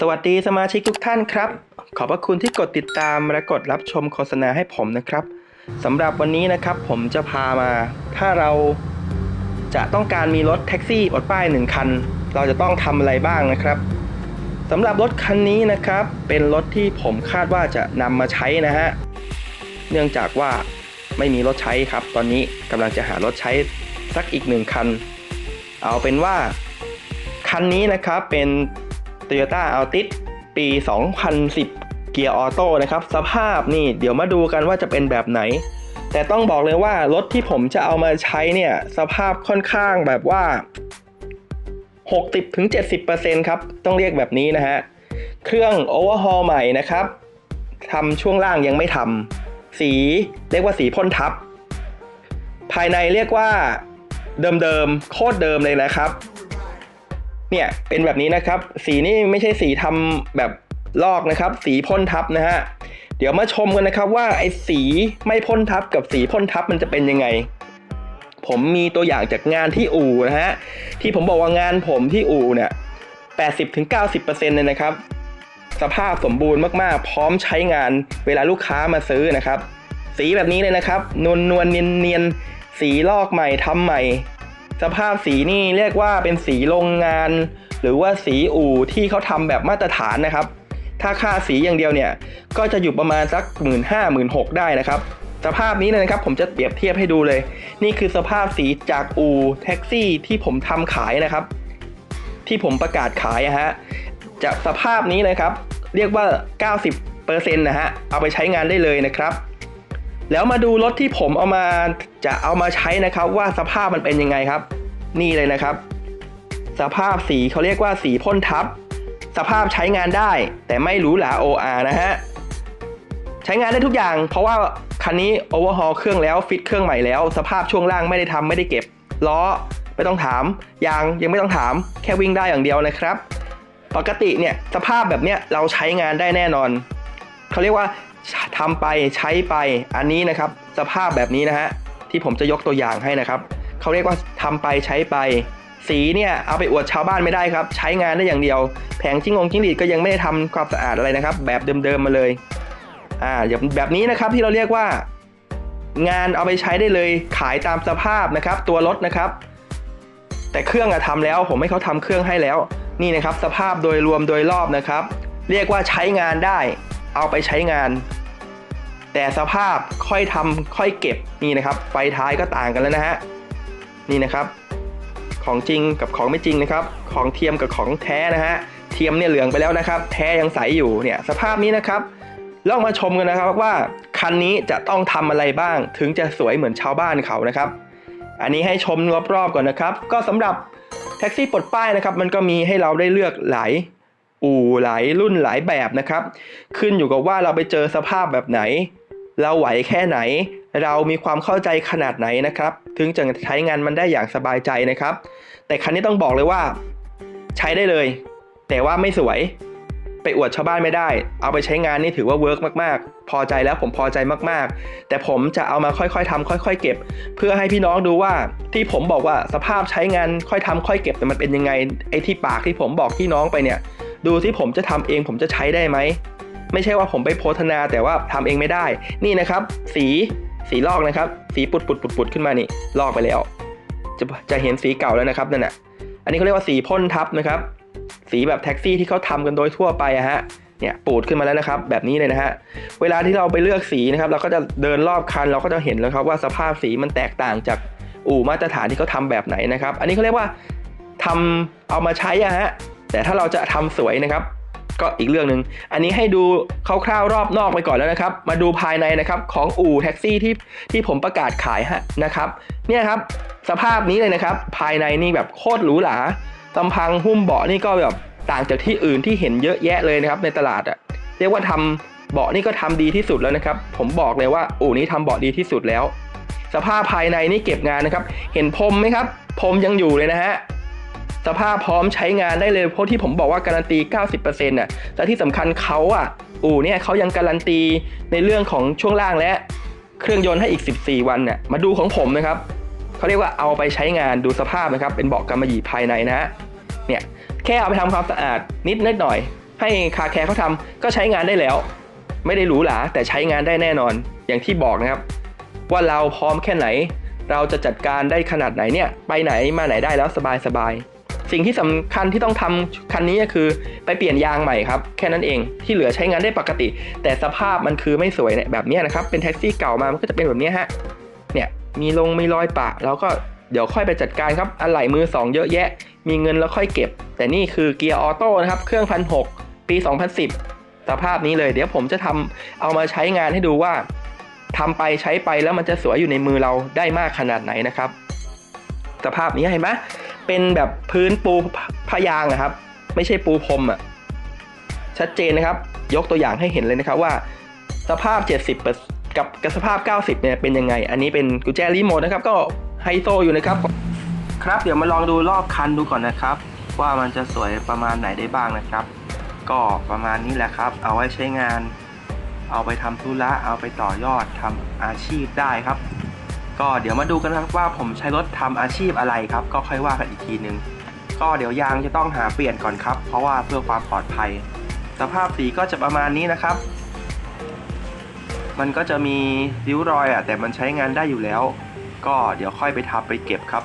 สวัสดีสมาชิกทุกท่านครับ ขอบพระคุณที่กดติดตามและกดรับชมโฆษณาให้ผมนะครับสำหรับวันนี้นะครับผมจะพามา ถ้าเราจะต้องการมีรถแท็กซี่ปลดป้ายหนึ่งคัน เราจะต้องทำอะไรบ้างนะครับสำหรับรถคันนี้นะครับ เป็นรถที่ผมคาดว่าจะนำมาใช้นะฮะเนื่องจากว่าไม่มีรถใช้ครับ ตอนนี้กำลังจะหารถใช้สักอีกหนึ่งคัน เอาเป็นว่าคันนี้นะครับเป็น Toyota Altis ปี 2010 เกียร์ออโต้นะครับ สภาพนี่เดี๋ยวมาดูกันว่าจะเป็นแบบไหน แต่ต้องบอกเลยว่ารถที่ผมจะเอามาใช้เนี่ย สภาพค่อนข้างแบบว่า 60-70%ครับ ต้องเรียกแบบนี้นะฮะ เครื่องโอเวอร์ฮอลใหม่นะครับทำช่วงล่างยังไม่ทำสีเรียกว่าสีพ่นทับ ภายในเรียกว่าเดิมๆโคตรเดิมเลยนะครับ เนี่ยเป็นแบบนี้นะครับ สีนี่ไม่ใช่สีทำแบบลอกนะครับ สีพ่นทับนะฮะเดี๋ยวมาชมกันนะครับว่าไอ้สีไม่พ่นทับกับสีพ่นทับมันจะเป็นยังไง ผมมีตัวอย่างจากงานที่อู่นะฮะที่ผมบอกว่างานผมที่อู่เนี่ย80-90%เลยนะครับ สภาพสมบูรณ์มากๆ พร้อมใช้งานเวลาลูกค้ามาซื้อนะครับ สีแบบนี้เลยนะครับ นวลนวลเนียนเนียนสีลอกใหม่ทำใหม่ สภาพสีนี่เรียกว่าเป็นสีโรงงาน หรือว่าสีอู่ที่เขาทำแบบมาตรฐานนะครับ ถ้าค่าสีอย่างเดียวเนี่ย ก็จะอยู่ประมาณสัก 1 5ื่นห้าหมื่นหกได้นะครับ สภาพนี้นะครับผมจะเปรียบเทียบให้ดูเลย นี่คือสภาพสีจากอู่แท็กซี่ที่ผมทำขายนะครับ ที่ผมประกาศขายอะฮะจากสภาพนี้เลยครับ เรียกว่า 90%นะฮะเอาไปใช้งานได้เลยนะครับ แล้วมาดูรถที่ผมเอามาจะเอามาใช้นะครับ ว่าสภาพมันเป็นยังไงครับ นี่เลยนะครับ สภาพสีเขาเรียกว่าสีพ่นทับ สภาพใช้งานได้ แต่ไม่หรูหรา OR นะฮะใช้งานได้ทุกอย่าง เพราะว่าคันนี้โอเวอร์ฮอลเครื่องแล้วฟิตเครื่องใหม่แล้ว สภาพช่วงล่างไม่ได้ทำไม่ได้เก็บล้อไม่ต้องถามยางยังไม่ต้องถามแค่วิ่งได้อย่างเดียวนะครับ ปกติเนี่ยสภาพแบบเนี้ยเราใช้งานได้แน่นอนเขาเรียกว่า ทำไปใช้ไปอันนี้นะครับ สภาพแบบนี้นะฮะที่ผมจะยกตัวอย่างให้นะครับเขาเรียกว่าทำไปใช้ไป สีเนี่ยเอาไปอวดชาวบ้านไม่ได้ครับ ใช้งานได้อย่างเดียว แผงจิ้งงจิ้งหรีดก็ยังไม่ได้ทำความสะอาดอะไรนะครับ แบบเดิมๆมาเลยอ่าแบบนี้นะครับที่เราเรียกว่า งานเอาไปใช้ได้เลยขายตามสภาพนะครับ ตัวรถนะครับ แต่เครื่องอะทำแล้ว ผมให้เขาทำเครื่องให้แล้ว นี่นะครับ สภาพโดยรวมโดยรอบนะครับ เรียกว่าใช้งานได้ เอาไปใช้งาน แต่สภาพค่อยทำค่อยเก็บนี่นะครับ ไฟท้ายก็ต่างกันแล้วนะฮะนี่นะครับของจริงกับของไม่จริงนะครับ ของเทียมกับของแท้นะฮะ เทียมเนี่ยเหลืองไปแล้วนะครับ แท้ยังใสอยู่เนี่ยสภาพนี้นะครับลองมาชมกันนะครับว่าคันนี้จะต้องทำอะไรบ้าง ถึงจะสวยเหมือนชาวบ้านเขานะครับ อันนี้ให้ชมรอบๆก่อนนะครับ ก็สำหรับแท็กซี่ปลดป้ายนะครับ มันก็มีให้เราได้เลือกหลาย อู่หลายรุ่นหลายแบบนะครับ ขึ้นอยู่กับว่าเราไปเจอสภาพแบบไหน เราไหวแค่ไหน เรามีความเข้าใจขนาดไหนนะครับ ถึงจะใช้งานมันได้อย่างสบายใจนะครับ แต่คันนี้ต้องบอกเลยว่า ใช้ได้เลย แต่ว่าไม่สวยไปอวดชาวบ้านไม่ได้ เอาไปใช้งานนี่ถือว่าเวิร์กมากๆ พอใจแล้วผมพอใจมากๆ แต่ผมจะเอามาค่อยๆทำค่อย ๆ เก็บ เพื่อให้พี่น้องดูว่าที่ผมบอกว่าสภาพใช้งานค่อยทำค่อยเก็บแต่มันเป็นยังไงไอ้ที่ปากที่ผมบอกพี่น้องไปเนี่ย ดูที่ผมจะทำเองผมจะใช้ได้ไหม ไม่ใช่ว่าผมไปโพธนาแต่ว่าทำเองไม่ได้ นี่นะครับ สีสีลอกนะครับ สีปุดปุดปุดปุดขึ้นมานี่ ลอกไปแล้ว จะจะเห็นสีเก่าแล้วนะครับนั่นน่ะอันนี้เขาเรียกว่าสีพ่นทับนะครับ สีแบบแท็กซี่ที่เขาทำกันโดยทั่วไปอะฮะเนี่ยปูดขึ้นมาแล้วนะครับ แบบนี้เลยนะฮะเวลาที่เราไปเลือกสีนะครับ เราก็จะเดินรอบคันเราก็จะเห็นแล้วครับว่าสภาพสีมันแตกต่างจากอู่มาตรฐานที่เขาทำแบบไหนนะครับ อันนี้เขาเรียกว่าทำเอามาใช้อะฮะ แต่ถ้าเราจะทำสวยนะครับ ก็อีกเรื่องหนึ่งอันนี้ให้ดูคร่าวๆรอบนอกไปก่อนแล้วนะครับ มาดูภายในนะครับของอู่แท็กซี่ที่ที่ผมประกาศขายฮะนะครับ เนี่ยครับสภาพนี้เลยนะครับ ภายในนี่แบบโคตรหรูหราลำพังหุ้มเบาะนี่ก็แบบต่างจากที่อื่นที่เห็นเยอะแยะเลยนะครับ ในตลาดอะเรียกว่าทำเบาะนี่ก็ทำดีที่สุดแล้วนะครับ ผมบอกเลยว่าอู่นี้ทำเบาะดีที่สุดแล้ว สภาพภายในนี่เก็บงานนะครับ เห็นพรมไหมครับพรมยังอยู่เลยนะฮะ สภาพพร้อมใช้งานได้เลยเพราะที่ผมบอกว่าการันตี 90%น่ะแต่ที่สำคัญเขาอะอู่เนี่ยเขายังการันตีในเรื่องของช่วงล่างและเครื่องยนต์ให้อีก 14 วันเนี่ยมาดูของผมนะครับเขาเรียกว่าเอาไปใช้งานดูสภาพนะครับ เป็นเบาะกำมะหยี่ภายในนะเนี่ยแค่เอาไปทำความสะอาดนิดนิดหน่อย ให้คาแคร์เขาทำก็ใช้งานได้แล้ว ไม่ได้หรูหราแต่ใช้งานได้แน่นอน อย่างที่บอกนะครับ ว่าเราพร้อมแค่ไหน เราจะจัดการได้ขนาดไหนเนี่ย ไปไหนมาไหนได้แล้วสบายสบาย สิ่งที่สำคัญที่ต้องทำคันนี้ก็คือไปเปลี่ยนยางใหม่ครับ แค่นั้นเองที่เหลือใช้งานได้ปกติ แต่สภาพมันคือไม่สวยเนี่ยแบบนี้นะครับ เป็นแท็กซี่เก่ามามันก็จะเป็นแบบนี้ฮะเนี่ยมีลงมีรอยปะแล้วก็เดี๋ยวค่อยไปจัดการครับอะไหล่มือ 2 เยอะแยะ มีเงินแล้วค่อยเก็บ แต่นี่คือเกียร์ออโต้นะครับ เครื่องพันหปี 2010 สภาพนี้เลย เดี๋ยวผมจะทำเอามาใช้งานให้ดูว่าทำไปใช้ไปแล้วมันจะสวยอยู่ในมือเราได้มากขนาดไหนนะครับ สภาพนี้เห็นไหม เป็นแบบพื้นปูพยางนะครับ ไม่ใช่ปูพรมอะชัดเจนนะครับ ยกตัวอย่างให้เห็นเลยนะครับว่า สภาพ 70 กับกับสภาพ 90เนี่ยเป็นยังไง อันนี้เป็นกุญแจรีโมทนะครับ ก็ไฮโซอยู่นะครับ ครับเดี๋ยวมาลองดูรอบคันดูก่อนนะครับ ว่ามันจะสวยประมาณไหนได้บ้างนะครับ ก็ประมาณนี้แหละครับ เอาไว้ใช้งาน เอาไปทำธุระเอาไปต่อยอดทำอาชีพได้ครับ ก็เดี๋ยวมาดูกันนะครับว่าผมใช้รถทำอาชีพอะไรครับ ก็ค่อยว่ากันอีกทีนึง ก็เดี๋ยวยางจะต้องหาเปลี่ยนก่อนครับ เพราะว่าเพื่อความปลอดภัย สภาพสีก็จะประมาณนี้นะครับ มันก็จะมีริ้วรอยอะแต่มันใช้งานได้อยู่แล้ว ก็เดี๋ยวค่อยไปทำไปเก็บครับ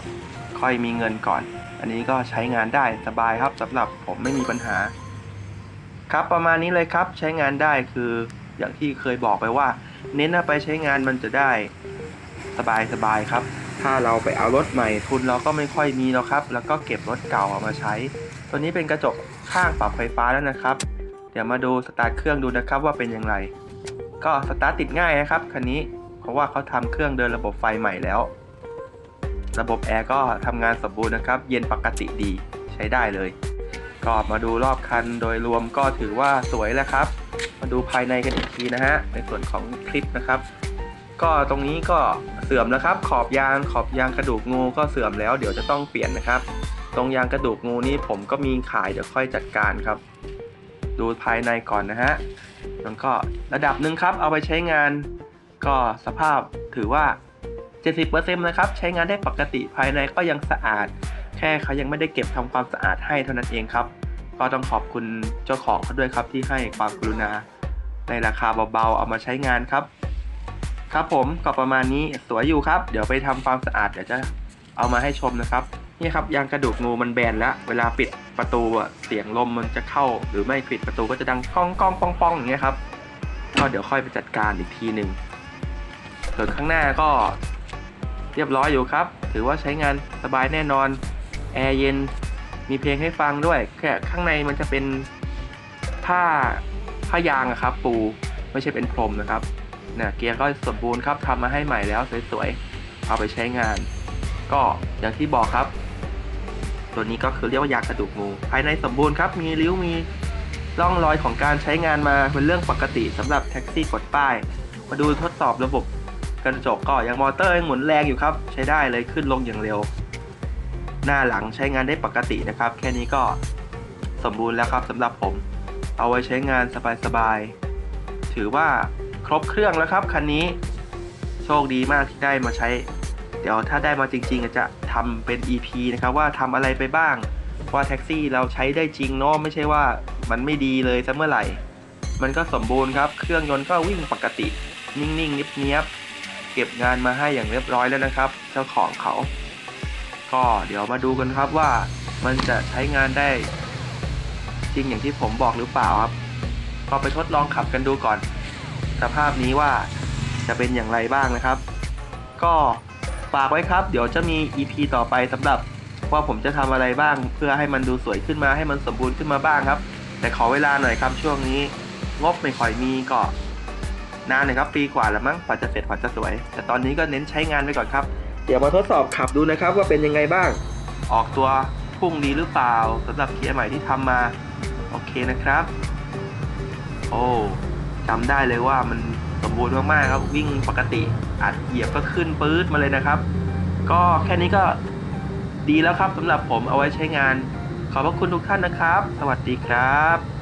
ค่อยมีเงินก่อน อันนี้ก็ใช้งานได้สบายครับสำหรับผมไม่มีปัญหา ครับประมาณนี้เลยครับใช้งานได้คืออย่างที่เคยบอกไปว่า เน้นไปใช้งานมันจะได้ สบายสบายครับ ถ้าเราไปเอารถใหม่ทุนเราก็ไม่ค่อยมีแล้วครับ แล้วก็เก็บรถเก่าเอามาใช้ ตัวนี้เป็นกระจกข้างปรับไฟฟ้าแล้วนะครับ เดี๋ยวมาดูสตาร์ทเครื่องดูนะครับว่าเป็นอย่างไร ก็สตาร์ทติดง่ายนะครับคันนี้ เพราะว่าเขาทำเครื่องเดินระบบไฟใหม่แล้ว ระบบแอร์ก็ทำงานสมบูรณ์นะครับ เย็นปกติดีใช้ได้เลย ก็มาดูรอบคันโดยรวมก็ถือว่าสวยแล้วครับ มาดูภายในกันอีกทีนะฮะในส่วนของคลิปนะครับ ก็ตรงนี้ก็เสื่อมแล้วครับ ขอบยางขอบยางกระดูกงูก็เสื่อมแล้ว เดี๋ยวจะต้องเปลี่ยนนะครับ ตรงยางกระดูกงูนี้ผมก็มีขายเดี๋ยวค่อยจัดการครับ ดูภายในก่อนนะฮะแล้วก็ระดับหนึ่งครับ เอาไปใช้งาน ก็สภาพถือว่า 70%นะครับ ใช้งานได้ปกติภายในก็ยังสะอาด แค่เขายังไม่ได้เก็บทำความสะอาดให้เท่านั้นเองครับ ก็ต้องขอบคุณเจ้าของเขาด้วยครับที่ให้ความกรุณา ในราคาเบาๆเอามาใช้งานครับ ครับผมก็ประมาณนี้สวยอยู่ครับ เดี๋ยวไปทำความสะอาดเดี๋ยวจะเอามาให้ชมนะครับนี่ครับยางกระดูกงูมันแบนแล้ว เวลาปิดประตูเสียงลมมันจะเข้า หรือไม่ปิดประตูก็จะดังก้องก้องป้องป้องอย่างเงี้ยครับก็เดี๋ยวค่อยไปจัดการอีกทีหนึ่งส่วนข้างหน้าก็เรียบร้อยอยู่ครับ ถือว่าใช้งานสบายแน่นอนแอร์เย็นมีเพลงให้ฟังด้วยแค่ข้างในมันจะเป็นผ้าผ้ายางครับ ปูไม่ใช่เป็นพรมนะครับ นี่ยเกียร์ก็สมบูรณ์ครับทำมาให้ใหม่แล้วสวยๆเอาไปใช้งาน ก็อย่างที่บอกครับ ตัวนี้ก็คือเรียกว่ายางกระดูกงู ภายในสมบูรณ์ครับมีริ้วมีร่องรอยของการใช้งานมาเป็นเรื่องปกติสำหรับแท็กซี่กดป้าย มาดูทดสอบระบบกระจกก็ยังมอเตอร์ยังหมุนแรงอยู่ครับ ใช้ได้เลยขึ้นลงอย่างเร็ว หน้าหลังใช้งานได้ปกตินะครับ แค่นี้ก็สมบูรณ์แล้วครับสำหรับผม เอาไว้ใช้งานสบายๆถือว่า ครบเครื่องแล้วครับคันนี้โชคดีมากที่ได้มาใช้ เดี๋ยวถ้าได้มาจริงๆจะทำเป็น EP นะครับว่าทำอะไรไปบ้าง ว่าแท็กซี่เราใช้ได้จริงเนาะไม่ใช่ว่ามันไม่ดีเลยซะเมื่อไหร่ มันก็สมบูรณ์ครับ เครื่องยนต์ก็วิ่งปกติ นิ่งๆเนียบๆเก็บงานมาให้อย่างเรียบร้อยแล้วนะครับ เจ้าของเขา ก็เดี๋ยวมาดูกันครับว่ามันจะใช้งานได้จริงอย่างที่ผมบอกหรือเปล่าครับก็ไปทดลองขับกันดูก่อน สภาพนี้ว่าจะเป็นอย่างไรบ้างนะครับ ก็ฝากไว้ครับ เดี๋ยวจะมี EP ต่อไปสำหรับว่าผมจะทำอะไรบ้าง เพื่อให้มันดูสวยขึ้นมาให้มันสมบูรณ์ขึ้นมาบ้างครับ แต่ขอเวลาหน่อยครับช่วงนี้ งบไม่ค่อยมีก็นานหน่อยครับปีกว่าแล้วมั้งกว่าจะเสร็จกว่าจะสวย แต่ตอนนี้ก็เน้นใช้งานไปก่อนครับ เดี๋ยวมาทดสอบขับดูนะครับ ว่าเป็นยังไงบ้าง ออกตัวพุ่งดีหรือเปล่าสำหรับเกียร์ใหม่ที่ทำมา โอเคนะครับ โอ้ จำได้เลยว่ามันสมบูรณ์มากๆครับ วิ่งปกติอัดเหยียบก็ขึ้นปื๊ดมาเลยนะครับ ก็แค่นี้ก็ดีแล้วครับสำหรับผมเอาไว้ใช้งาน ขอบพระคุณทุกท่านนะครับ สวัสดีครับ